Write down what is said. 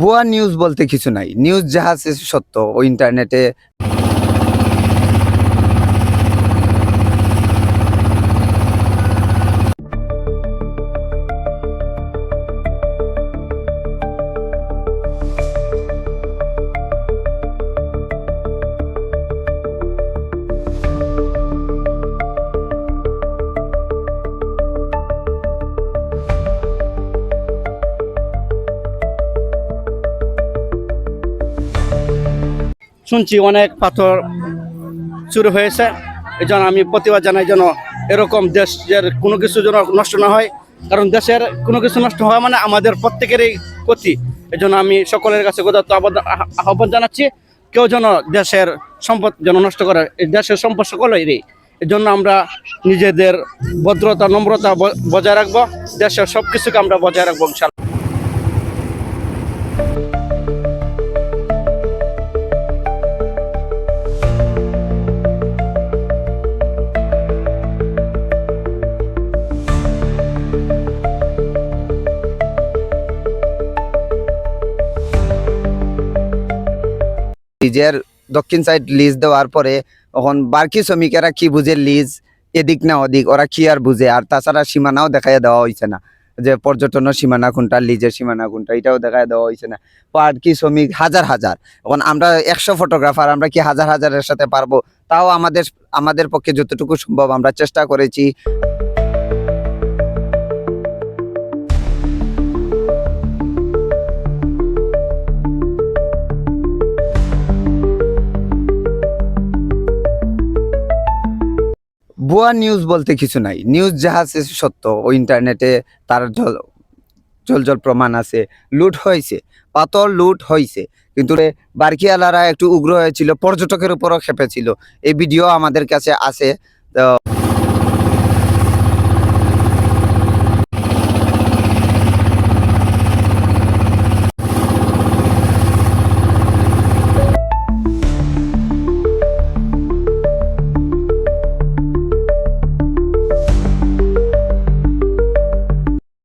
ভুয়া নিউজ বলতে কিছু নাই। নিউজ যাহা আছে সত্য ও ইন্টারনেটে শুনছি অনেক পাথর চুরি হয়েছে। এই জন্য আমি প্রতিবাদ জানাই যেন এরকম দেশের কোনো কিছু যেন নষ্ট না হয়। কারণ দেশের কোনো কিছু নষ্ট হওয়া মানে আমাদের প্রত্যেকেরই ক্ষতি। এই জন্য আমি সকলের কাছে কথা আহ্বান জানাচ্ছি, কেউ যেন দেশের সম্পদ যেন নষ্ট করে, এই দেশের সম্পদ সকলেরই। এই জন্য আমরা নিজেদের ভদ্রতা, নম্রতা বজায় রাখব, দেশের সব কিছুকে আমরা বজায় রাখব, ইনশাল্লাহ। লিজের দক্ষিণ সাইড লিজ দেওয়ার পরে তখন বার্কি শ্রমিকেরা কি বুঝে লিজ এদিক না ওদিক, ওরা কি আর বুঝে? আর তাছাড়া সীমানাও দেখাই দেওয়া হয়েছে না। যে পর্যটনের সীমানা কোনটা লিজের সীমানা কোনটা, এটাও দেখাই দেওয়া হয়েছে না। পার কি শ্রমিক হাজার হাজার। এখন আমরা একশো ফটোগ্রাফার আমরা কি হাজার হাজারের সাথে পারব? তাও আমাদের আমাদের পক্ষে যতটুকু সম্ভব আমরা চেষ্টা করেছি। ভুয়া নিউজ বলতে কিছু নাই। নিউজ যাহা আছে সত্য, ও ইন্টারনেটে তার জল জল জল প্রমাণ আছে, লুট হয়েছে পাতর লুট হয়েছে। কিন্তু বার্কিয়ালারা একটু উগ্র হয়েছিল, পর্যটকের উপরও খেপেছিল এই ভিডিও আমাদের কাছে আছে